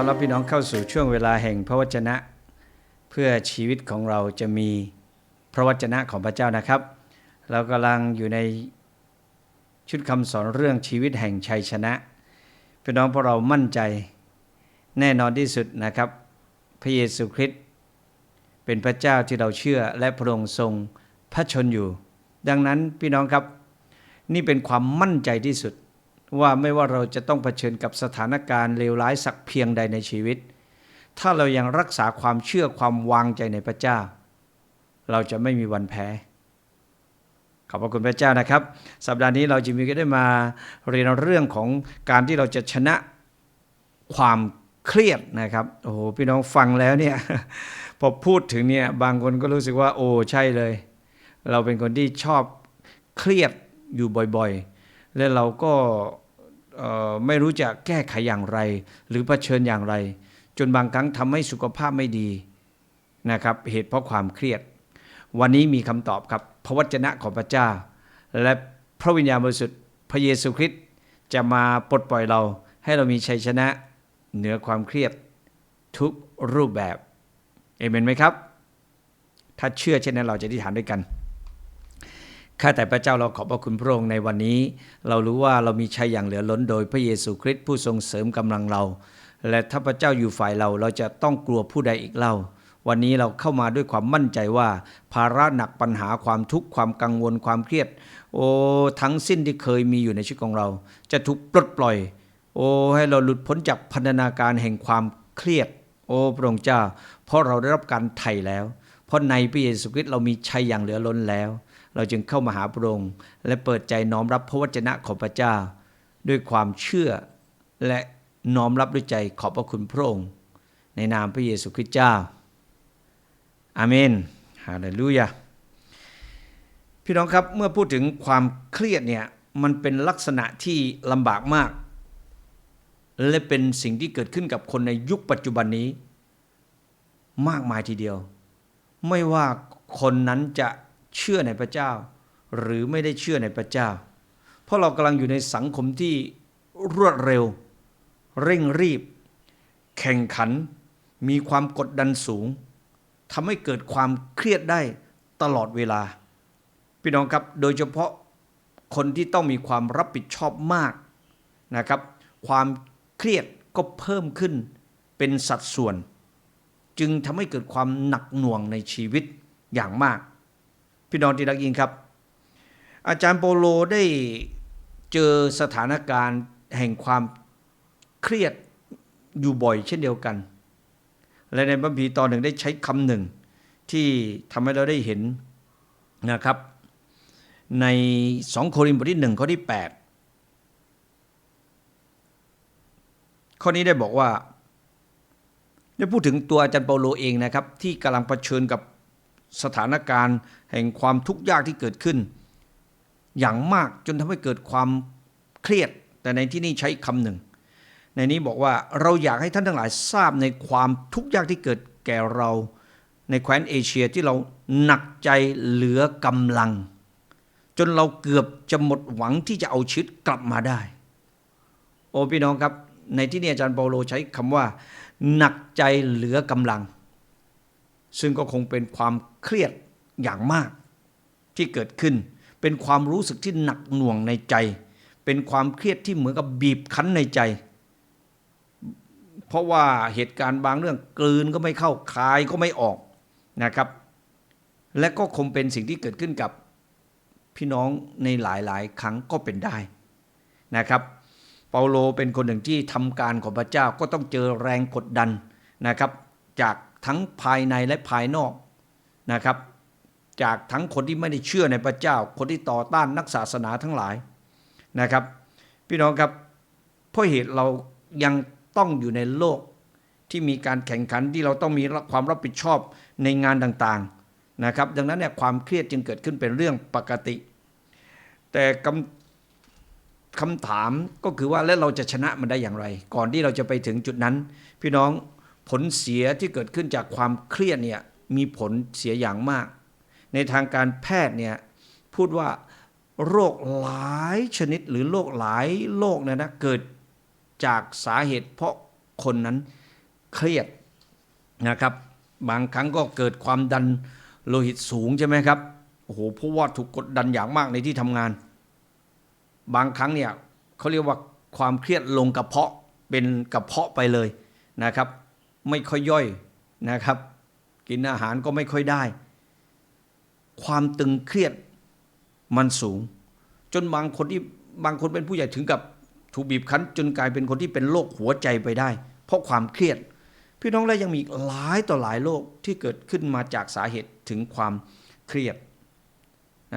ตอนรับพี่น้องเข้าสู่ช่วงเวลาแห่งพระวจนะ เพื่อชีวิตของเราจะมีพระวจนะของพระเจ้านะครับ เรากำลังอยู่ในชุดคำสอนเรื่องชีวิตแห่งชัยชนะ พี่น้องพวกเรามั่นใจแน่นอนที่สุดนะครับ พระเยซูคริสต์เป็นพระเจ้าที่เราเชื่อและพระองค์ทรงพระชนอยู่ ดังนั้นพี่น้องครับ นี่เป็นความมั่นใจที่สุด ว่าไม่ว่าเราจะต้องเผชิญกับสถานการณ์เลวร้ายสักเพียงใดในชีวิต ถ้าเรายังรักษาความเชื่อความวางใจในพระเจ้า เราจะไม่มีวันแพ้ ขอบพระคุณพระเจ้านะครับ สัปดาห์นี้เราจะมีก็ได้มาเรียนเรื่องของการที่เราจะชนะความเครียดนะครับ โอ้โหพี่น้องฟังแล้วเนี่ยพอพูดถึงเนี่ยบางคนก็รู้สึกว่าโอ้ใช่เลย เราเป็นคนที่ชอบเครียดอยู่บ่อยๆ และเราก็ ไม่รู้จะแก้ไขอย่างไร หรือเผชิญอย่างไร จนบางครั้งทำให้สุขภาพไม่ดีนะครับเหตุเพราะความเครียด วันนี้มีคำตอบครับพระวจนะของพระเจ้า และพระวิญญาณบริสุทธิ์พระเยซูคริสต์จะมาปลดปล่อยเรา ให้เรามีชัยชนะเหนือความเครียดทุกรูปแบบเอเมนไหมครับ ถ้าเชื่อเช่นนั้นเราจะอธิษฐานด้วยกัน ข้าแต่พระเจ้าเราขอบพระคุณพระองค์ในวันนี้ เรารู้ว่าเรามีชัยอย่างเหลือล้นโดยพระเยซูคริสต์ผู้ทรงเสริมกำลังเรา และถ้าพระเจ้าอยู่ฝ่ายเราเราจะต้องกลัวผู้ใดอีกเล่า วันนี้เราเข้ามาด้วยความมั่นใจว่า ภาระหนักปัญหาความทุกข์ความกังวลความเครียด โอ้ทั้งสิ้นที่เคยมีอยู่ในชีวิตของเรา จะถูกปลดปล่อย โอ้ให้เราหลุดพ้นจากพันธนาการแห่งความเครียด โอ้พระองค์เจ้า เพราะเราได้รับการไถ่แล้ว เพราะในพระเยซูคริสต์เรามีชัยอย่างเหลือล้นแล้ว เราจึงเข้ามาหาพระองค์และเปิดใจน้อมรับพระวจนะของพระเจ้า ด้วยความเชื่อและน้อมรับด้วยใจขอบพระคุณพระองค์ ในนามพระเยซูคริสต์เจ้า อาเมนฮาเลลูยาพี่น้องครับเมื่อพูดถึงความเครียดเนี่ยมันเป็นลักษณะที่ลำบากมาก และเป็นสิ่งที่เกิดขึ้นกับคนในยุคปัจจุบันนี้ มากมายทีเดียว ไม่ว่าคนนั้นจะ เชื่อในพระเจ้า หรือไม่ได้เชื่อในพระเจ้า เพราะเรากำลังอยู่ในสังคมที่รวดเร็ว เร่งรีบ แข่งขัน มีความกดดันสูงทำให้เกิดความเครียดได้ตลอดเวลา พี่น้องครับโดยเฉพาะคนที่ต้องมีความรับผิดชอบมากนะครับ ความเครียดก็เพิ่มขึ้นเป็นสัดส่วน จึงทำให้เกิดความหนักหน่วงในชีวิตอย่างมาก พี่น้องที่รักยิ่งครับ อาจารย์โปโลได้เจอสถานการณ์แห่งความเครียดอยู่บ่อยเช่นเดียวกัน และในบัมพีตอนหนึ่งได้ใช้คำหนึ่งที่ทำให้เราได้เห็นนะครับ ในสองโครินธ์บทที่หนึ่งข้อที่ 8 ข้อนี้ได้บอกว่าได้พูดถึงตัวอาจารย์เปาโลเองนะครับ ที่กำลังเผชิญกับ สถานการณ์ แห่งความทุกข์ยากที่เกิดขึ้น อย่างมากจนทำให้เกิดความเครียด แต่ในที่นี้ใช้คำหนึ่ง ในนี้บอกว่าเราอยากให้ท่านทั้งหลายทราบในความทุกข์ยากที่เกิดแก่เรา ในแคว้นเอเชียที่เราหนักใจเหลือกำลัง จนเราเกือบจะหมดหวังที่จะเอาชีวิตกลับมาได้ โอ้พี่น้องครับ ในที่นี้อาจารย์เปาโลใช้คำว่า หนักใจเหลือกำลัง ซึ่งก็คงเป็นความเครียดอย่างมากที่เกิดขึ้น เป็นความรู้สึกที่หนักหน่วงในใจ เป็นความเครียดที่เหมือนกับบีบคั้นในใจ เพราะว่าเหตุการณ์บางเรื่องกลืนก็ไม่เข้าคายก็ไม่ออกนะครับ และก็คงเป็นสิ่งที่เกิดขึ้นกับพี่น้องในหลายๆ ครั้งก็เป็นได้นะครับ เปาโลเป็นคนหนึ่งที่ทำการของพระเจ้าก็ต้องเจอแรงกดดันนะครับ จาก ทั้งภายในและภายนอกนะครับ จากทั้งคนที่ไม่ได้เชื่อในพระเจ้า คนที่ต่อต้านนักศาสนาทั้งหลายนะครับ พี่น้องครับเพราะเหตุเรายังต้องอยู่ในโลกที่มีการแข่งขันที่เราต้องมีความรับผิดชอบในงานต่างๆนะครับ ดังนั้นเนี่ยความเครียดจึงเกิดขึ้นเป็นเรื่องปกติ แต่คำคำถามก็คือว่าแล้วเราจะชนะมันได้อย่างไร ก่อนที่เราจะไปถึงจุดนั้น พี่น้อง ผลเสียที่เกิดขึ้นจากความเครียดเนี่ยมีผลเสียอย่างมาก ในทางการแพทย์เนี่ยพูดว่าโรคหลายชนิดหรือโรคหลายโรคนี่ยนะเกิดจากสาเหตุเพราะคนนั้นเครียดนะครับ บางครั้งก็เกิดความดันโลหิตสูงใช่ไหมครับโอ้โหเพราะว่าถูกกดดันอย่างมากในที่ทำงาน บางครั้งเนี่ยเขาเรียกว่าความเครียดลงกระเพาะเป็นกระเพาะไปเลยนะครับ ไม่ค่อยย่อยนะครับ กินอาหารก็ไม่ค่อยได้ ความตึงเครียดมันสูง จนบางคนที่บางคนเป็นผู้ใหญ่ถึงกับถูกบีบคั้น จนกลายเป็นคนที่เป็นโรคหัวใจไปได้ เพราะความเครียด พี่น้องและยังมีหลายต่อหลายโรคที่เกิดขึ้นมาจากสาเหตุถึงความเครียด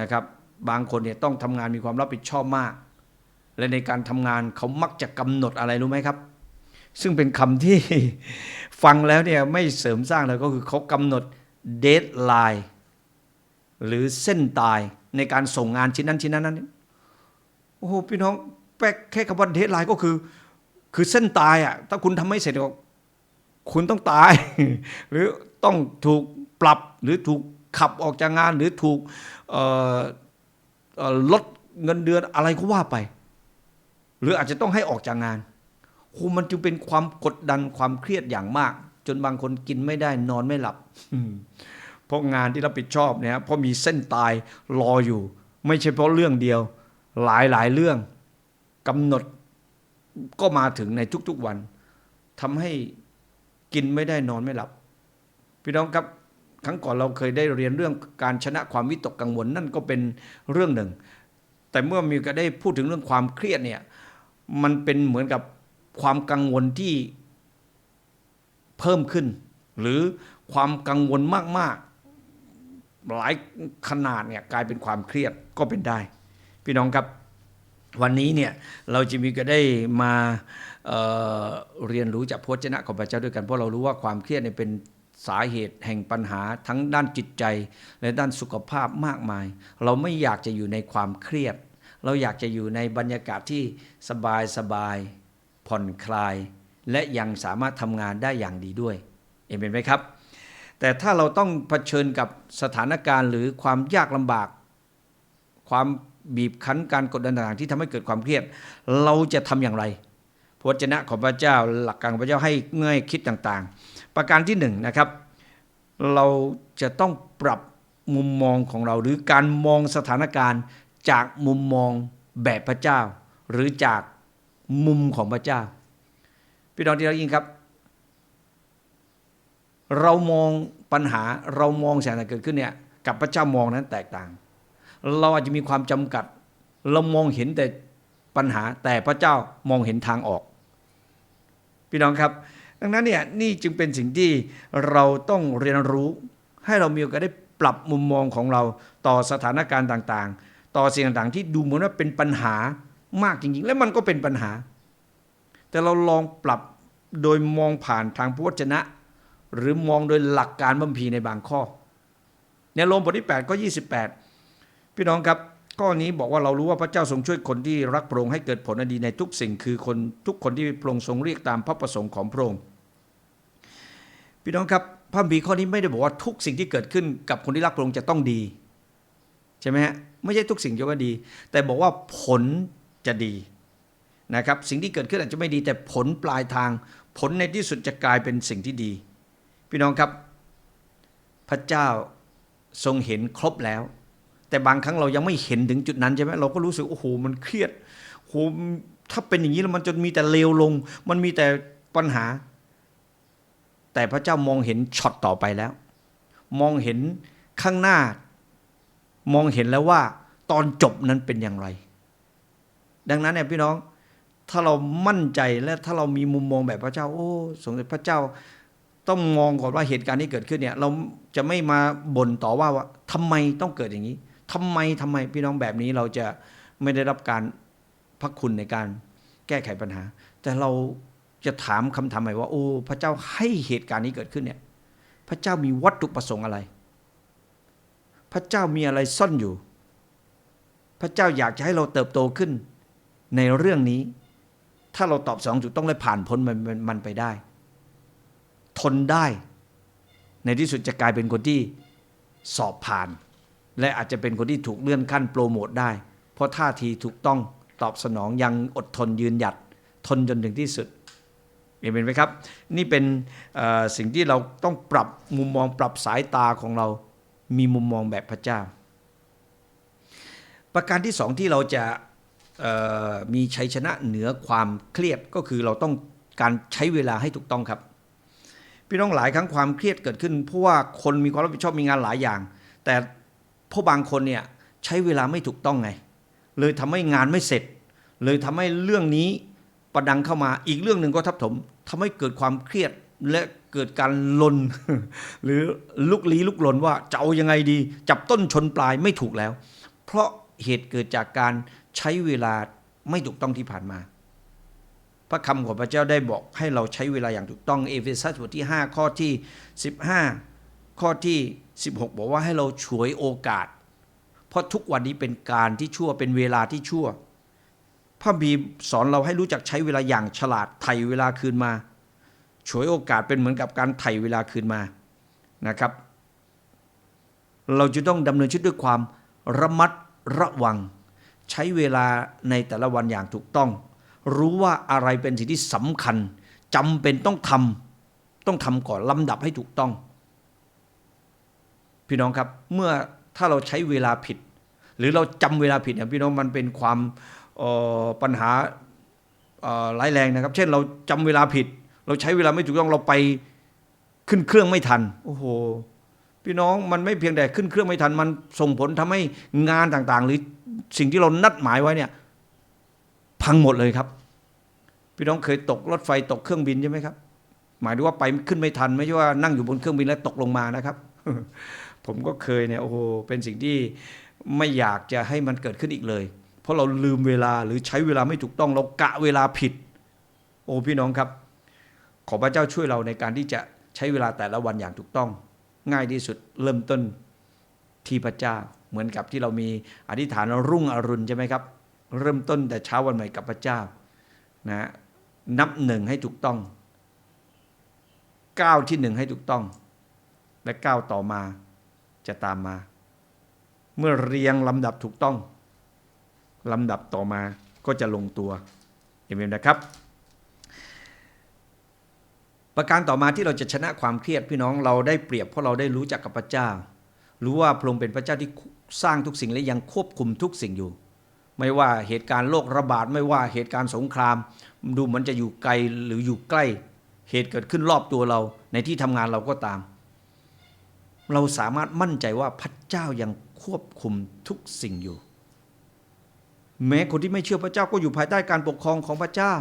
นะครับบางคนเนี่ยต้องทำงานมีความรับผิดชอบมาก และในการทำงานเขามักจะกำหนดอะไรรู้ไหมครับ ซึ่งเป็นคำที่ ฟังแล้วเนี่ยไม่เสริมสร้างเลยก็คือเขากำหนดเดทไลน์หรือเส้นตายในการส่งงานชิ้นนั้นชิ้นนั้นนั้นโอ้โหพี่น้องแป๊กแค่คำว่าเดทไลน์ก็คือ คือเส้นตายอะถ้าคุณทำไม่เสร็จก็คุณต้องตาย หรือต้องถูกปรับหรือถูกขับออกจากงานหรือถูกลดเงินเดือนอะไรก็ว่าไป หรืออาจจะต้องให้ออกจากงาน โอ้มันจึงเป็นความกดดันความเครียดอย่างมาก จนบางคนกินไม่ได้นอนไม่หลับเพราะงานที่รับผิดชอบเนี่ยเพราะมีเส้นตายรออยู่ ไม่ใช่เพราะเรื่องเดียว หลายหลายเรื่องกำหนดก็มาถึงในทุกๆวันทำให้กินไม่ได้นอนไม่หลับ พี่น้องครับครั้งก่อนเราเคยได้เรียนเรื่องการชนะความวิตกกังวลนั่นก็เป็นเรื่องหนึ่ง แต่เมื่อมีก็ได้พูดถึงเรื่องความเครียดเนี่ย มันเป็นเหมือนกับ ความกังวลที่เพิ่มขึ้น หรือความกังวลมากๆ หลายขนาดเนี่ยกลายเป็นความเครียดก็เป็นได้ พี่น้องครับวันนี้เนี่ยเราจะมีก็ได้มาเเรียนรู้จากพระวจนะของพระเจ้าด้วยกันเพราะเรารู้ว่าความเครียดเนี่ยเป็นสาเหตุแห่งปัญหาทั้งด้านจิตใจและด้านสุขภาพมากมาย เราไม่อยากจะอยู่ในความเครียด เราอยากจะอยู่ในบรรยากาศที่สบายสบาย ผ่อนคลาย และยังสามารถทำงานได้อย่างดีด้วยเห็นไหมครับ แต่ถ้าเราต้องเผชิญกับสถานการณ์ หรือความยากลำบาก ความบีบคั้นการกดดันต่างๆที่ทำให้เกิดความเครียด เราจะทำอย่างไรพระวจนะของพระเจ้าหลักการของพระเจ้าให้เงื่อยคิดต่างๆ ประการที่หนึ่งนะครับ เราจะต้องปรับมุมมองของเรา หรือการมองสถานการณ์จากมุมมองแบบพระเจ้า หรือจาก มุมของพระเจ้า พี่น้องที่รักยิ่งครับ เรามองปัญหาเรามองสิ่งที่เกิดขึ้นเนี่ยกับพระเจ้ามองนั้นแตกต่าง เราอาจจะมีความจำกัด เรามองเห็นแต่ปัญหาแต่พระเจ้ามองเห็นทางออก พี่น้องครับ ดังนั้นเนี่ยนี่จึงเป็นสิ่งที่เราต้องเรียนรู้ ให้เรามีโอกาสได้ปรับมุมมองของเราต่อสถานการณ์ต่างๆ ต่อสิ่งต่างๆ ที่ดูเหมือนว่าเป็นปัญหา มากจริงๆ และมันก็เป็นปัญหา แต่เราลองปรับโดยมองผ่านทางพระวจนะ หรือมองโดยหลักการบัมพีในบางข้อ ในโรมบทที่8ก็28 พี่น้องครับข้อนี้บอกว่าเรารู้ว่าพระเจ้าทรงช่วยคนที่รักพระองค์ให้เกิดผลอดีในทุกสิ่งคือคนทุกคนที่พระองค์ทรงเรียกตามพระประสงค์ของพระองค์พี่น้องครับพระคัมภีข้อนี้ไม่ได้บอกว่าทุกสิ่งที่เกิดขึ้นกับคนที่รักพระองค์จะต้องดี ใช่ไหมฮะไม่ใช่ทุกสิ่งจะว่าดี แต่บอกว่าผล จะดีนะครับสิ่งที่เกิดขึ้นอาจจะไม่ดีแต่ผลปลายทาง ผลในที่สุดจะกลายเป็นสิ่งที่ดี พี่น้องครับ พระเจ้าทรงเห็นครบแล้ว แต่บางครั้งเรายังไม่เห็นถึงจุดนั้นใช่ไหมเราก็รู้สึกโอ้โหมันเครียดโหถ้าเป็นอย่างนี้แล้วมันจนมีแต่เลวลง มันมีแต่ปัญหา แต่พระเจ้ามองเห็นช็อตต่อไปแล้ว มองเห็นข้างหน้ามองเห็นแล้วว่า ตอนจบนั้นเป็นอย่างไร ดังนั้นเนี่ยพี่น้องถ้าเรามั่นใจและถ้าเรามีมุมมองแบบพระเจ้า โอ้สงสัยพระเจ้า ต้องมองก่อนว่าเหตุการณ์ที่เกิดขึ้นเนี่ย เราจะไม่มาบ่นต่อว่าว่าทำไมต้องเกิดอย่างนี้ทำไมทำไมพี่น้องแบบนี้เราจะไม่ได้รับการพักคุณในการแก้ไขปัญหา แต่เราจะถามคำถามใหม่ว่า โอ้พระเจ้าให้เหตุการณ์นี้เกิดขึ้นเนี่ย พระเจ้ามีวัตถุประสงค์อะไร พระเจ้ามีอะไรซ่อนอยู่ พระเจ้าอยากจะให้เราเติบโตขึ้น ในเรื่องนี้ ถ้าเราตอบสองจุดต้องเลยผ่านพ้นมันมันไปได้ ทนได้ ในที่สุดจะกลายเป็นคนที่สอบผ่าน และอาจจะเป็นคนที่ถูกเลื่อนขั้นโปรโมทได้ เพราะท่าทีถูกต้องตอบสนองยังอดทนยืนหยัด ทนจนถึงที่สุดเห็นไหมครับ นี่เป็นสิ่งที่เราต้องปรับมุมมองปรับสายตาของเรา มีมุมมองแบบพระเจ้า ประการที่สองที่เราจะ มีชัยชนะเหนือความเครียดก็คือเราต้องการใช้เวลาให้ถูกต้องครับ พี่น้องหลายครั้งความเครียดเกิดขึ้น เพราะว่าคนมีความรับผิดชอบมีงานหลายอย่าง แต่พวกบางคนเนี่ยใช้เวลาไม่ถูกต้องไง เลยทำให้งานไม่เสร็จ เลยทำให้เรื่องนี้ประดังเข้ามาอีกเรื่องหนึ่งก็ทับถมทำให้เกิดความเครียดและเกิดการลน หรือลุกลี้ลุกลนว่าจะเอายังไงดี จับต้นชนปลายไม่ถูกแล้ว เพราะเหตุเกิดจากการ ใช้เวลาไม่ถูกต้องที่ผ่านมา พระคำของพระเจ้าได้บอกให้เราใช้เวลาอย่างถูกต้องเอเฟซัสบทที่ 5 ข้อที่ 15 ข้อที่ 16 บอกว่าให้เราฉวยโอกาส เพราะทุกวันนี้เป็นการที่ชั่วเป็นเวลาที่ชั่ว พระบีสอนเราให้รู้จักใช้เวลาอย่างฉลาดไถ่เวลาคืนมาฉวยโอกาสเป็นเหมือนกับการไถ่เวลาคืนมานะครับ เราจะต้องดำเนินชีวิตด้วยความระมัดระวัง ใช้เวลาในแต่ละวันอย่างถูกต้อง รู้ว่าอะไรเป็นสิ่งที่สำคัญจำเป็นต้องทำต้องทำก่อนลำดับให้ถูกต้อง พี่น้องครับเมื่อถ้าเราใช้เวลาผิด หรือเราจำเวลาผิดเนี่ยพี่น้องมันเป็นความออปัญหาร้ายแรงนะครับ เช่นเราจำเวลาผิด เราใช้เวลาไม่ถูกต้องเราไปขึ้นเครื่องไม่ทันโอ้โหพี่น้องมันไม่เพียงแต่ขึ้นเครื่องไม่ทัน มันส่งผลทำให้งานต่างๆ หรือ สิ่งที่เรานัดหมายไว้เนี่ย พังหมดเลยครับ พี่น้องเคยตกรถไฟตกเครื่องบินใช่ไหมครับ หมายถึงว่าไปขึ้นไม่ทัน ไม่ใช่ว่านั่งอยู่บนเครื่องบินแล้วตกลงมานะครับ ผมก็เคยเนี่ยโอ้โหเป็นสิ่งที่ไม่อยากจะให้มันเกิดขึ้นอีกเลย เพราะเราลืมเวลาหรือใช้เวลาไม่ถูกต้องเรากะเวลาผิด โอ้พี่น้องครับ ขอพระเจ้าช่วยเราในการที่จะใช้เวลาแต่ละวันอย่างถูกต้อง ง่ายที่สุดเริ่มต้นที่พระเจ้า เหมือนกับที่เรามีอธิษฐานรุ่งอรุณใช่ไหมครับ เริ่มต้นแต่เช้าวันใหม่กับพระเจ้านะนับหนึ่งให้ถูกต้องก้าวที่หนึ่งให้ถูกต้อง และก้าวต่อมาจะตามมา เมื่อเรียงลำดับถูกต้องลำดับต่อมาก็จะลงตัวเห็นไหมนะครับ ประการต่อมาที่เราจะชนะความเครียดพี่น้องเราได้เปรียบเพราะเราได้รู้จักกับพระเจ้า รู้ว่าพระองค์เป็นพระเจ้าที่ สร้างทุกสิ่งและยังควบคุมทุกสิ่งอยู่ ไม่ว่าเหตุการณ์โรคระบาด ไม่ว่าเหตุการณ์สงคราม ดูเหมันจะอยู่ไกลหรืออยู่ใกล้ เหตุเกิดขึ้นรอบตัวเราในที่ทำงานเราก็ตาม เราสามารถมั่นใจว่าพระเจ้ายังควบคุมทุกสิ่งอยู่ แม้คนที่ไม่เชื่อพระเจ้าก็อยู่ภายใต้การปกครองของพระเจ้า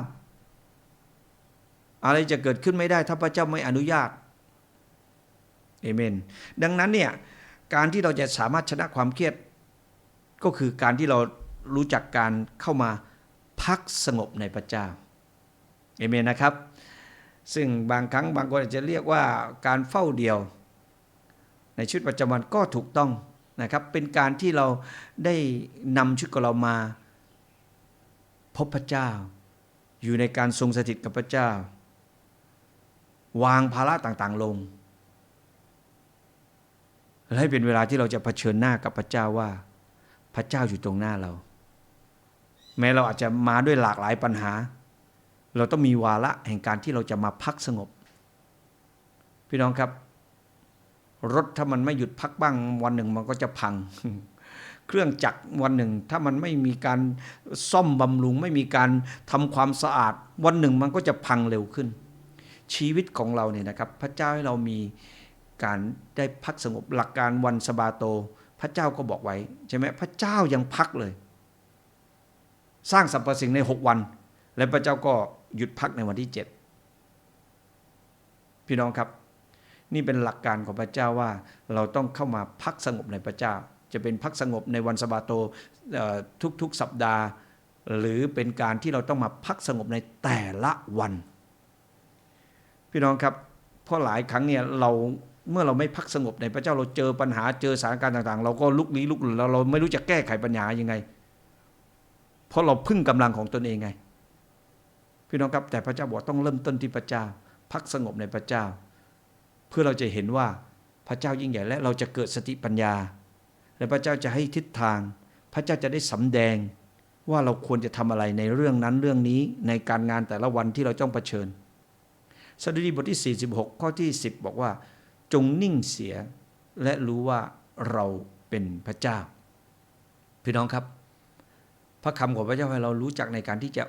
อะไรจะเกิดขึ้นไม่ได้ถ้าพระเจ้าไม่อนุญาตเอเมน ดังนั้นเนี่ย การที่เราจะสามารถชนะความเครียด ก็คือการที่เรารู้จักการเข้ามาพักสงบในพระเจ้าเอเมนนะครับ ซึ่งบางครั้งบางคนอาจจะเรียกว่าการเฝ้าเดียว ในชีวิตประจำวันก็ถูกต้องนะครับ เป็นการที่เราได้นำชีวิตของเรามา พบพระเจ้า อยู่ในการทรงสถิตกับพระเจ้า วางภาระต่างๆลง และให้เป็นเวลาที่เราจะเผชิญหน้ากับพระเจ้าว่า พระเจ้าอยู่ตรงหน้าเรา แม้เราอาจจะมาด้วยหลากหลายปัญหา เราต้องมีวาระแห่งการที่เราจะมาพักสงบ พี่น้องครับ รถถ้ามันไม่หยุดพักบ้างวันหนึ่งมันก็จะพัง เครื่องจักรวันหนึ่ง ถ้ามันไม่มีการซ่อมบำรุง ไม่มีการทำความสะอาด วันหนึ่งมันก็จะพังเร็วขึ้น ชีวิตของเราเนี่ยนะครับ พระเจ้าให้เรามี การได้พักสงบหลักการวันสบาโต พระเจ้าก็บอกไว้ใช่ไหมพระเจ้ายังพักเลย สร้างสรรพสิ่งในหกวัน และพระเจ้าก็หยุดพักในวันที่เจ็ดพี่น้องครับ นี่เป็นหลักการของพระเจ้าว่าเราต้องเข้ามาพักสงบในพระเจ้า จะเป็นพักสงบในวันสบาโตทุกๆสัปดาห์ หรือเป็นการที่เราต้องมาพักสงบในแต่ละวัน พี่น้องครับเพราะหลายครั้งเนี่ยเรา เมื่อเราไม่พักสงบในพระเจ้าเราเจอปัญหาเจอสถานการณ์ต่างๆ เราก็ลุกลี้ลุกลนเราเราไม่รู้จะแก้ไขปัญหายังไง เพราะเราพึ่งกำลังของตนเองไง พี่น้องครับแต่พระเจ้าบอกต้องเริ่มต้นที่พระเจ้า พักสงบในพระเจ้า เพื่อเราจะเห็นว่าพระเจ้ายิ่งใหญ่และเราจะเกิดสติปัญญา และพระเจ้าจะให้ทิศทาง พระเจ้าจะได้สำแดงว่าเราควรจะทำอะไรในเรื่องนั้นเรื่องนี้ในการงานแต่ละวันที่เราต้องเผชิญสดุดีบทที่ 46 ข้อที่ 10 บอกว่า จงนิ่งเสีย และรู้ว่าเราเป็นพระเจ้า พี่น้องครับ พระคำของพระเจ้าให้เรารู้จักในการที่จะ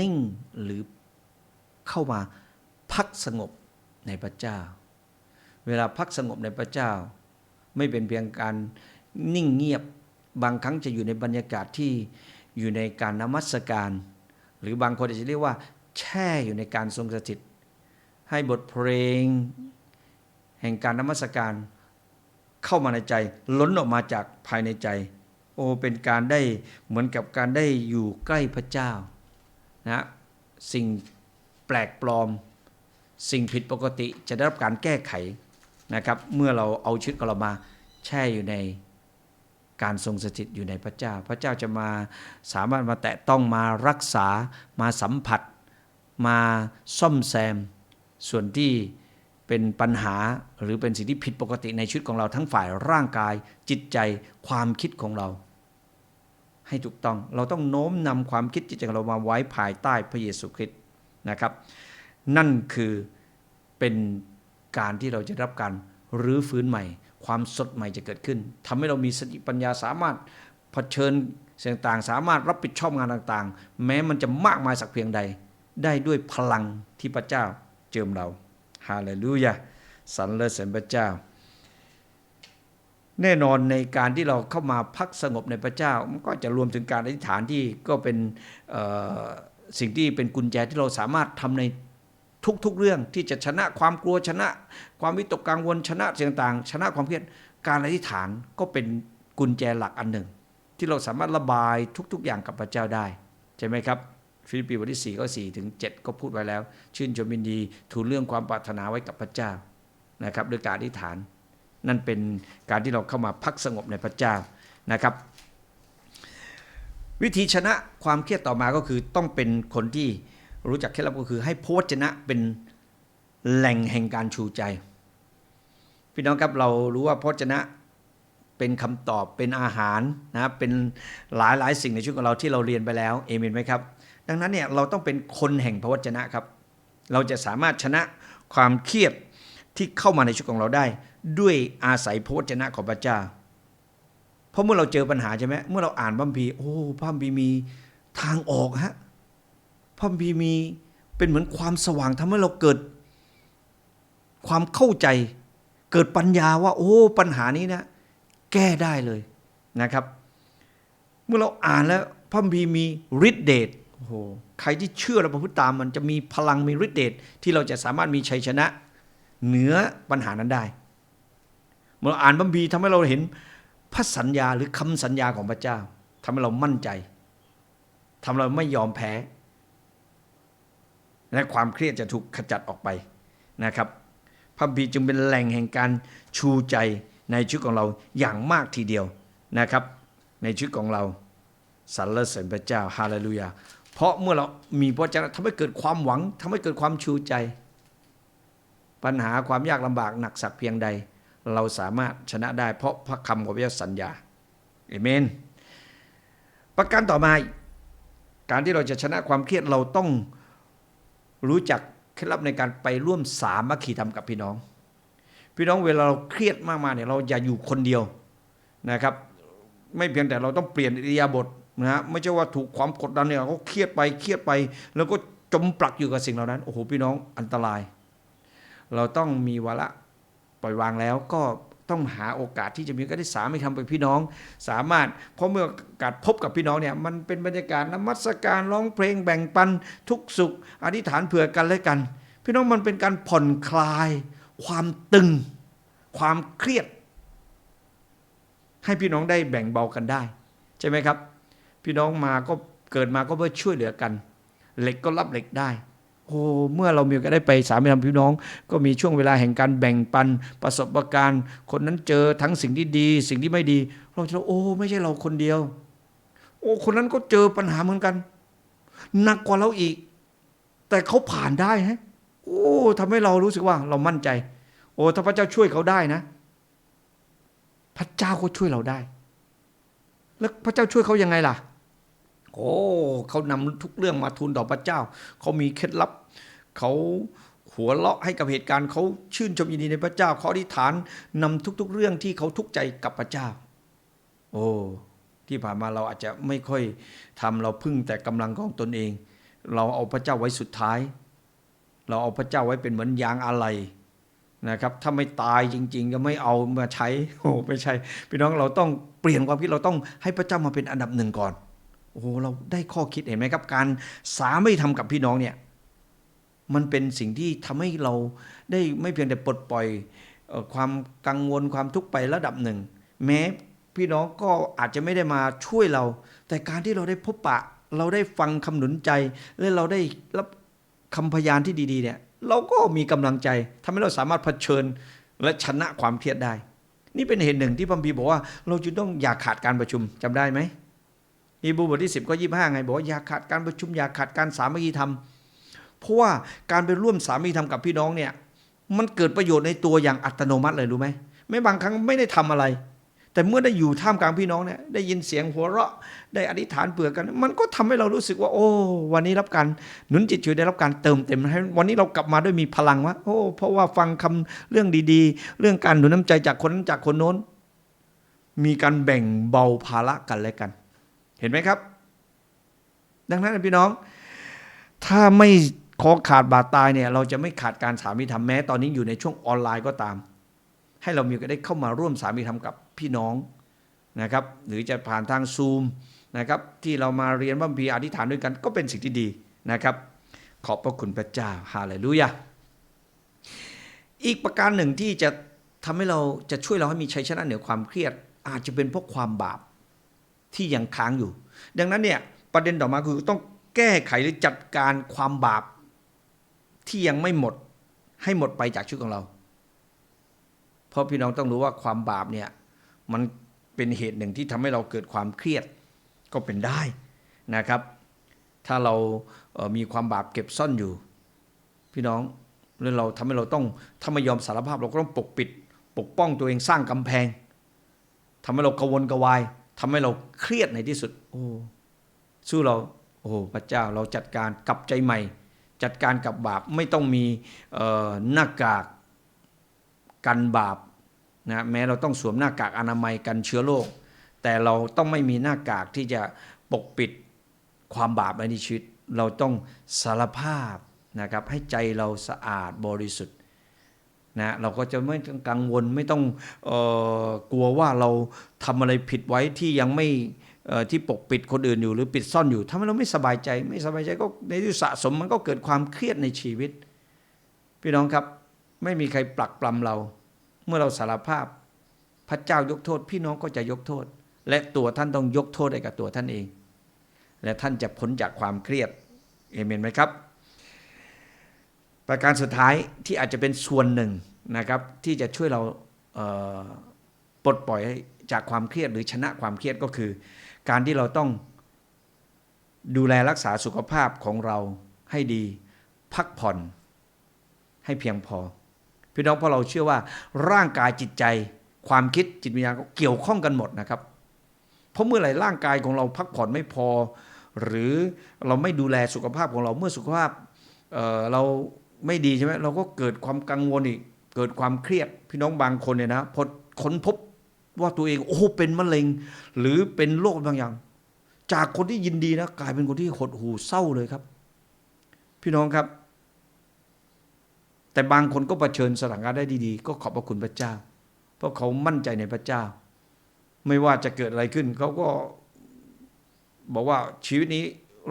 นิ่งหรือเข้ามาพักสงบในพระเจ้า เวลาพักสงบในพระเจ้า ไม่เป็นเพียงการนิ่งเงียบบางครั้งจะอยู่ในบรรยากาศที่อยู่ในการนมัสการ หรือบางคนอาจจะเรียกว่า แช่อยู่ในการทรงสถิต ให้บทเพลง แห่งการนมัสการเข้ามาในใจ ล้นออกมาจากภายในใจ โอเป็นการได้เหมือนกับการได้อยู่ใกล้พระเจ้านะสิ่งแปลกปลอม สิ่งผิดปกติจะได้รับการแก้ไขนะครับ เมื่อเราเอาชีวิตของเรามาแช่อยู่ในการทรงสถิตอยู่ในพระเจ้า พระเจ้าจะมาสามารถมาแตะต้องมารักษามาสัมผัส มาซ่อมแซม ส่วนที่ เป็นปัญหาหรือเป็นสิ่งที่ผิดปกติในชีวิตของเราทั้งฝ่ายร่างกาย จิตใจความคิดของเรา ให้ถูกต้องเราต้องโน้มนำความคิดจิตใจของเรามาไว้ภายใต้พระเยซูคริสต์นะครับ นั่นคือเป็นการที่เราจะรับการรื้อฟื้นใหม่ ความสดใหม่จะเกิดขึ้นทำให้เรามีสติปัญญาสามารถเผชิญสิ่งต่างสามารถรับผิดชอบงานต่างๆ แม้มันจะมากมายสักเพียงใด ได้ด้วยพลังที่พระเจ้าเจิมเรา ฮาเลลูยาสรรเสริญพระเจ้า แน่นอนในการที่เราเข้ามาพักสงบในพระเจ้า มันก็จะรวมถึงการอธิษฐานที่ก็เป็นสิ่งที่เป็นกุญแจที่เราสามารถทำในทุกๆเรื่องที่จะชนะความกลัวชนะ ความวิตกกังวลชนะสิ่งต่างๆชนะความเครียดการอธิษฐานก็เป็นกุญแจหลักอันหนึ่ง ที่เราสามารถระบายทุกๆอย่างกับพระเจ้าได้ใช่ไหมครับ ฟิลิปปีบทที่4ก็4ถึง7ก็พูดไว้แล้ว ชื่นชมยินดีทูลเรื่องความปรารถนาไว้กับพระเจ้านะครับด้วยการอธิษฐาน นั่นเป็นการที่เราเข้ามาพักสงบในพระเจ้านะครับ วิธีชนะความเครียดต่อมาก็คือต้องเป็นคนที่รู้จักเคล็ดลับก็คือให้พระวจนะเป็นแหล่งแห่งการชูใจ พี่น้องครับเรารู้ว่าพระวจนะเป็นคำตอบเป็นอาหารนะเป็นหลายหลายสิ่งในชีวิตของเราที่เราเรียนไปแล้วเอเมนไหมครับ ดังนั้นเนี่ยเราต้องเป็นคนแห่งพระวจนะครับ เราจะสามารถชนะความเครียดที่เข้ามาในชีวิตของเราได้ ด้วยอาศัยพระวจนะของพระเจ้า เพราะเมื่อเราเจอปัญหาใช่ไหมเมื่อเราอ่านพระคัมภีร์โอ้พระคัมภีร์มีทางออกฮะพระคัมภีร์มีเป็นเหมือนความสว่างทำให้เราเกิด ความเข้าใจ เกิดปัญญาว่า โอ้ ปัญหานี้นะ แก้ได้เลยนะครับ เมื่อเราอ่านแล้วพระคัมภีร์มีฤทธิเดช โอ้โหใครที่เชื่อและประพฤติตามมันจะมีพลังมีฤทธิ์เดชที่เราจะสามารถมีชัยชนะ เหนือปัญหานั้นได้เมื่อเราอ่านพระคัมภีร์ทำให้เราเห็นพระสัญญาหรือคำสัญญาของพระเจ้าทำให้เรามั่นใจทำให้เราไม่ยอมแพ้และความเครียดจะถูกขจัดออกไปนะครับพระคัมภีจึงเป็นแหล่งแห่งการชูใจในชีวิตของเราอย่างมากทีเดียวนะครับ ในชีวิตของเราสรรเสริญพระเจ้าฮาเลลูยา เพราะเมื่อเรามีพระเจ้าทำให้เกิดความหวังทำให้เกิดความชูใจ ปัญหาความยากลำบากหนักสักเพียงใด เราสามารถชนะได้ เพราะพระคำของพระเจ้าสัญญาเอเมน ประการต่อมาการที่เราจะชนะความเครียดเราต้องรู้จักเคล็ดลับในการไปร่วมสามัคคีธรรมกับพี่น้อง พี่น้องเวลาเราเครียดมากๆเนี่ยเราอย่าอยู่คนเดียวนะครับ ไม่เพียงแต่เราต้องเปลี่ยนอิริยาบถ นะฮะไม่ใช่ว่าถูกความกดดันเนี่ยเขาเครียดไปเครียดไป แล้วก็จมปลักอยู่กับสิ่งเหล่านั้นโอ้โหพี่น้องอันตราย เราต้องมีวาระปล่อยวางแล้วก็ต้องหาโอกาสที่จะมีการที่สาไม่ทำเป็นพี่น้อง สามารถเพราะเมื่อโอกาสพบกับพี่น้องเนี่ยมันเป็นบรรยากาศนมัสการร้องเพลงแบ่งปัน ทุกสุข อธิษฐานเผื่อกันและกัน พี่น้องมันเป็นการผ่อนคลาย ความตึง ความเครียด ให้พี่น้องได้แบ่งเบากันได้ ใช่ไหมครับ พี่น้องมาก็เกิดมาก็เพื่อช่วยเหลือกัน เหล็กก็รับเหล็กได้โอ้เมื่อเรามีกาสได้ไปสามีธรรมพี่น้อง ก็มีช่วงเวลาแห่งการแบ่งปันประสบการณ์ คนนั้นเจอทั้งสิ่งที่ดี สิ่งที่ไม่ดี เราจะรู้โอ้ ไม่ใช่เราคนเดียว โอ้คนนั้นก็เจอปัญหาเหมือนกันหนักกว่าเราอีก แต่เขาผ่านได้ฮะโอ้ทำให้เรารู้สึกว่า เรามั่นใจ โอ้ถ้าพระเจ้าช่วยเขาได้นะ พระเจ้าก็ช่วยเราได้ แล้วพระเจ้าช่วยเขายังไงล่ะ โอ้เขานำทุกเรื่องมาทูลต่อพระเจ้า เขามีเคล็ดลับ เขาหัวเราะให้กับเหตุการณ์เขาชื่นชมยินดีในพระเจ้าเขาอธิษฐานนำทุก ๆ เรื่องที่เขาทุกข์ใจกับพระเจ้า โอ้ที่ผ่านมาเราอาจจะไม่ค่อยทำเราพึ่งแต่กำลังของตนเอง เราเอาพระเจ้าไว้สุดท้าย เราเอาพระเจ้าไว้เป็นเหมือนยางอะไรนะครับถ้าไม่ตายจริง ๆ ก็ไม่เอามาใช้โอ้ไม่ใช่พี่น้องเราต้องเปลี่ยนความคิดเราต้องให้พระเจ้ามาเป็นอันดับหนึ่งก่อน โอ้โหเราได้ข้อคิดเห็นไหมครับ การสาไม่ทำกับพี่น้องเนี่ย มันเป็นสิ่งที่ทำให้เราได้ไม่เพียงแต่ปลดปล่อยความกังวลความทุกข์ไประดับหนึ่ง แม้พี่น้องก็อาจจะไม่ได้มาช่วยเรา แต่การที่เราได้พบปะ เราได้ฟังคำหนุนใจ และเราได้รับคำพยานที่ดีๆเนี่ย เราก็มีกำลังใจทำให้เราสามารถเผชิญและชนะความเครียดได้ นี่เป็นเหตุหนึ่งที่พัมพีบอกว่า เราจึงต้องอย่าขาดการประชุมจำได้ไหม ฮีบรูบทที่ 10 ก็ 25 ไง บอกว่าอย่าขาดการประชุมอย่าขาดการสามัคคีธรรม เพราะว่าการไปร่วมสามีธรรมกับพี่น้องเนี่ย มันเกิดประโยชน์ในตัวอย่างอัตโนมัติเลยรู้ไหมไม่บางครั้งไม่ได้ทำอะไร แต่เมื่อได้อยู่ท่ามกลางพี่น้องเนี่ยได้ยินเสียงหัวเราะได้อธิษฐานเผื่อกัน มันก็ทำให้เรารู้สึกว่า โอ้วันนี้รับการหนุนจิตช่วยได้รับการเติมเต็มให้วันนี้เรากลับมาด้วยมีพลังว่าโอ้เพราะว่าฟังคำเรื่องดีๆ เรื่องการหนุนน้ำใจจากคนนั้นจากคนโน้น มีการแบ่งเบาภาระกันและกัน เห็นไหมครับ ดังนั้นพี่น้อง ถ้าไม่คอขาดบาดตายเนี่ย เราจะไม่ขาดการสามีธรรมแม้ ตอนนี้อยู่ในช่วงออนไลน์ก็ตาม ให้เรามีกาสได้เข้ามาร่วมสามีธรรมกับพี่น้องนะครับ หรือจะผ่านทางซูมนะครับที่เรามาเรียนบัมพีอธิษฐานด้วยกันก็เป็นสิ่งที่ดีนะครับ ขอบพระคุณพระเจ้าฮาเลลูยาอีกประการหนึ่งที่จะทำให้เราจะช่วยเราให้มีชัยชนะเหนือความเครียด อาจจะเป็นเพราะความบาป ที่ยังค้างอยู่ ดังนั้นเนี่ยประเด็นต่อมาคือต้องแก้ไขหรือจัดการความบาปที่ยังไม่หมดให้หมดไปจากชีวิตของเรา เพราะพี่น้องต้องรู้ว่าความบาปเนี่ยมันเป็นเหตุหนึ่งที่ทำให้เราเกิดความเครียดก็เป็นได้นะครับ ถ้าเราเออมีความบาปเก็บซ่อนอยู่ พี่น้องแล้วเราทำให้เราต้องถ้าไม่ยอมสารภาพเราก็ต้องปกปิด ปกป้องตัวเองสร้างกำแพงทำให้เรากระวนกระวาย ทำให้เราเครียดในที่สุด โอ้สู้เรา โอ้พระเจ้าเราจัดการกลับใจใหม่ จัดการกับบาปไม่ต้องมีเอ่อหน้ากากกันบาปนะแม้เราต้องสวมหน้ากากอนามัยกันเชื้อโรคแต่เราต้องไม่มีหน้ากากที่จะปกปิดความบาปในชีวิต เราต้องสารภาพนะครับให้ใจเราสะอาดบริสุทธิ์ นะเราก็จะไม่ต้องกังวลไม่ต้องออกลัวว่าเราทำอะไรผิดไว้ที่ยังไม่ที่ปกปิดคนอื่นอยู่หรือปิดซ่อนอยู่ถ้าเราไม่สบายใจ ไม่สบายใจก็ในที่สะสมมันก็เกิดความเครียดในชีวิต พี่น้องครับไม่มีใครปลักปลำเรา เมื่อเราสารภาพพระเจ้ายกโทษ พี่น้องก็จะยกโทษ และตัวท่านต้องยกโทษให้กับตัวท่านเอง และท่านจะพ้นจากความเครียดเอเมนไหมครับ ประการสุดท้ายที่อาจจะเป็นส่วนหนึ่งนะครับที่จะช่วยเราเปลดปล่อยจากความเครียดหรือชนะความเครียดก็คือ การที่เราต้องดูแลรักษาสุขภาพของเราให้ดี พักผ่อนให้เพียงพอ พี่น้องเพราะเราเชื่อว่าร่างกายจิตใจ ความคิดจิตวิญญาณก็เกี่ยวข้องกันหมดนะครับ เพราะเมื่อไหร่ร่างกายของเราพักผ่อนไม่พอ หรือเราไม่ดูแลสุขภาพของเราเมื่อสุขภาพเเรา ไม่ดีใช่ไหมเราก็เกิดความกังวลอีก เกิดความเครียดพี่น้องบางคนเนี่ยนะพอค้นพบว่าตัวเองโอ้เป็นมะเร็ง หรือเป็นโรคบางอย่าง จากคนที่ยินดีนะกลายเป็นคนที่หดหู่เศร้าเลยครับ พี่น้องครับ แต่บางคนก็เผชิญสถานการณ์ได้ดีๆ ก็ขอบพระคุณพระเจ้า เพราะเขามั่นใจในพระเจ้า ไม่ว่าจะเกิดอะไรขึ้นเขาก็บอกว่าชีวิตนี้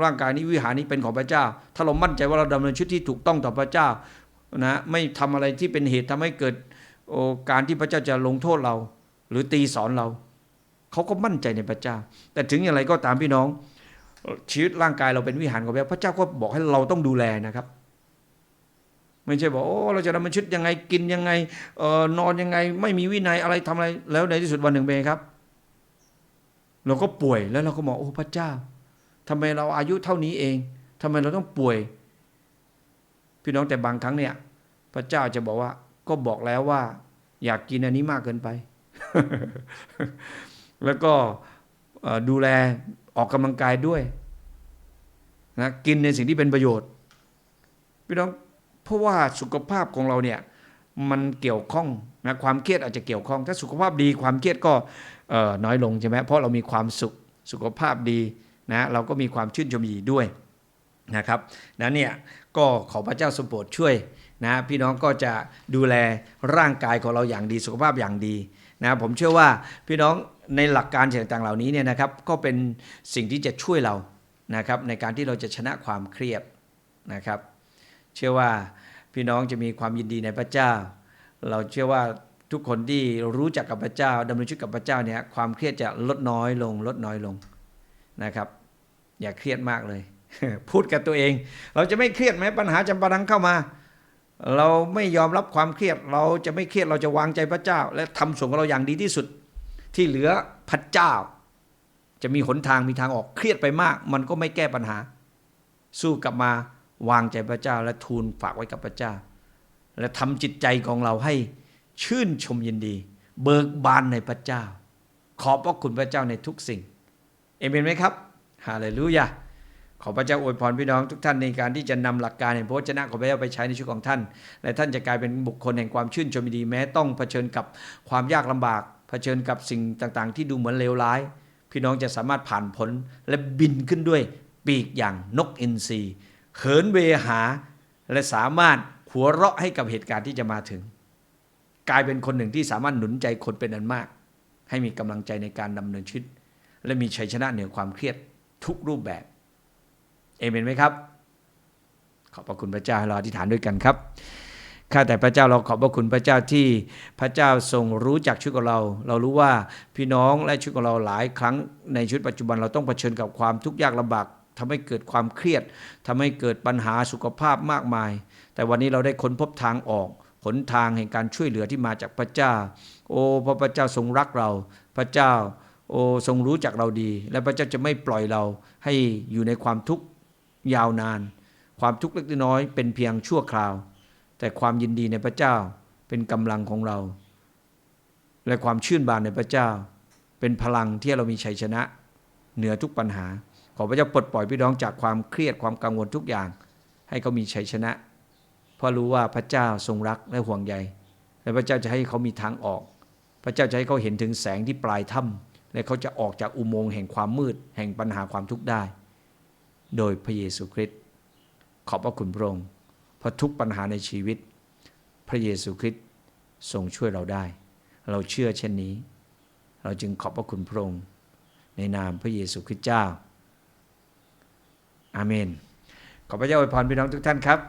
ร่างกายนี้วิหารนี้เป็นของพระเจ้า ถ้าเรามั่นใจว่าเราดำเนินชีวิตที่ถูกต้องต่อพระเจ้านะไม่ทำอะไรที่เป็นเหตุทำให้เกิดโอการที่พระเจ้าจะลงโทษเรา หรือตีสอนเรา เขาก็มั่นใจในพระเจ้า แต่ถึงอย่างไรก็ตามพี่น้อง ชีวิตร่างกายเราเป็นวิหารของพระเจ้าพระเจ้าก็บอกให้เราต้องดูแลนะครับ ไม่ใช่บอกโอ้เราจะดำเนินชีวิตยังไงกินยังไงออนอนยังไง ไม่มีวินัยอะไรทำอะไร แล้วในที่สุดวันหนึ่งเป็นครับ เราก็ป่วยแล้วเราก็มองโอ้พระเจ้า ทำไมเราอายุเท่านี้เองทำไมเราต้องป่วย พี่น้องแต่บางครั้งเนี่ย พระเจ้าจะบอกว่า ก็บอกแล้วว่า อยากกินอันนี้มากเกินไป แล้วก็ดูแลออกกำลังกายด้วยนะกินในสิ่งที่เป็นประโยชน์ พี่น้องเพราะว่าสุขภาพของเราเนี่ยมันเกี่ยวข้องนะความเครียดอาจจะเกี่ยวข้อง ถ้าสุขภาพดีความเครียดก็น้อยลงใช่ไหมเพราะเรามีความสุขสุขภาพดี นะเราก็มีความชื่นชมยินดีด้วยนะครับนั้นเนี่ยก็ขอพระเจ้าทรงโปรดช่วยนะพี่น้องก็จะดูแลร่างกายของเราอย่างดีสุขภาพอย่างดีนะผมเชื่อว่าพี่น้องในหลักการต่างๆเหล่านี้เนี่ยนะครับก็เป็นสิ่งที่จะช่วยเรานะครับในการที่เราจะชนะความเครียดนะครับ เชื่อว่าพี่น้องจะมีความยินดีในพระเจ้า เราเชื่อว่าทุกคนที่รู้จักกับพระเจ้าดำเนินชีวิตกับพระเจ้าเนี่ยความเครียดจะลดน้อยลงลดน้อยลงนะครับ อย่าเครียดมากเลย พูดกับตัวเอง เราจะไม่เครียดแม้ปัญหาจำปาดังเข้ามา เราไม่ยอมรับความเครียด เราจะไม่เครียดเราจะวางใจพระเจ้า และทำส่วนของเราอย่างดีที่สุด ที่เหลือพระเจ้า จะมีหนทางมีทางออกเครียดไปมาก มันก็ไม่แก้ปัญหา สู้กลับมาวางใจพระเจ้า และทูลฝากไว้กับพระเจ้า และทำจิตใจของเราให้ชื่นชมยินดี เบิกบานในพระเจ้า ขอบพระคุณพระเจ้าในทุกสิ่งเอเมนไหมครับ ฮาเลลูยาขอพระเจ้าอวยพรพี่น้องทุกท่านในการที่จะนำหลักการแห่งพระวจนะของพระเจ้าไปใช้ในชีวิตของท่าน และท่านจะกลายเป็นบุคคลแห่งความชื่นชมยินดีแม้ต้องเผชิญกับความยากลำบาก เผชิญกับสิ่งต่างๆ ที่ดูเหมือนเลวร้าย พี่น้องจะสามารถผ่านพ้นและบินขึ้นด้วยปีกอย่างนกอินทรีเหินเวหา และสามารถหัวเราะให้กับเหตุการณ์ที่จะมาถึง กลายเป็นคนหนึ่งที่สามารถหนุนใจคนเป็นอันมาก ให้มีกำลังใจในการดำเนินชีวิตและมีชัยชนะเหนือความเครียด ทุกรูปแบบเอเมนไหมครับ ขอบพระคุณพระเจ้าให้เราอธิษฐานด้วยกันครับข้าแต่พระเจ้าเราขอบพระคุณพระเจ้าที่พระเจ้าทรงรู้จักชีวิตของเรา เรารู้ว่าพี่น้องและชีวิตของเราหลายครั้งในชีวิตปัจจุบันเราต้องเผชิญกับความทุกข์ยากลำบากทำให้เกิดความเครียดทำให้เกิดปัญหาสุขภาพมากมาย แต่วันนี้เราได้ค้นพบทางออกหนทางแห่งการช่วยเหลือที่มาจากพระเจ้า โอ้พระพระเจ้าทรงรักเรา พระเจ้า โอ้ทรงรู้จักเราดี และพระเจ้าจะไม่ปล่อยเราให้อยู่ในความทุกข์ยาวนาน ความทุกข์เล็กน้อยเป็นเพียงชั่วคราว แต่ความยินดีในพระเจ้าเป็นกำลังของเรา และความชื่นบานในพระเจ้า เป็นพลังที่เรามีชัยชนะ เหนือทุกปัญหา ขอพระเจ้าปลดปล่อยพี่น้องจากความเครียดความกังวลทุกอย่าง ให้เขามีชัยชนะ เพราะรู้ว่าพระเจ้าทรงรักและห่วงใยและพระเจ้าจะให้เขามีทางออก พระเจ้าจะให้เขาเห็นถึงแสงที่ปลายถ้ำ และเขาจะออกจากอุโมงค์แห่งความมืด แห่งปัญหาความทุกข์ได้ โดยพระเยซูคริสต์ขอบพระคุณพระองค์เพราะทุกปัญหาในชีวิต พระเยซูคริสต์ทรงช่วยเราได้ เราเชื่อเช่นนี้ เราจึงขอบพระคุณพระองค์ในนามพระเยซูคริสต์เจ้าอาเมน ขอพระเจ้าอวยพรพี่น้องทุกท่านครับ